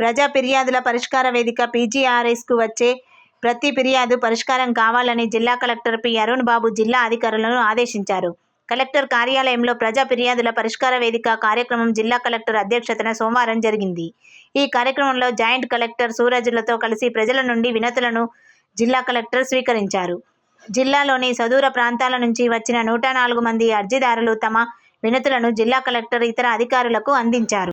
ప్రజా ఫిర్యాదుల పరిష్కార వేదిక పీజీఆర్ఎస్కు వచ్చే ప్రతి ఫిర్యాదు పరిష్కారం కావాలని జిల్లా కలెక్టర్ పి. అరుణ్ బాబు జిల్లా అధికారులను ఆదేశించారు. కలెక్టర్ కార్యాలయంలో ప్రజా ఫిర్యాదుల పరిష్కార వేదిక కార్యక్రమం జిల్లా కలెక్టర్ అధ్యక్షతన సోమవారం జరిగింది. ఈ కార్యక్రమంలో జాయింట్ కలెక్టర్ సూరజ్లతో కలిసి ప్రజల నుండి వినతులను జిల్లా కలెక్టర్ స్వీకరించారు. జిల్లాలోని సదూర ప్రాంతాల నుంచి వచ్చిన నూట నాలుగు మంది అర్జీదారులు తమ వినతులను జిల్లా కలెక్టర్ ఇతర అధికారులకు అందించారు.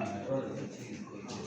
uh,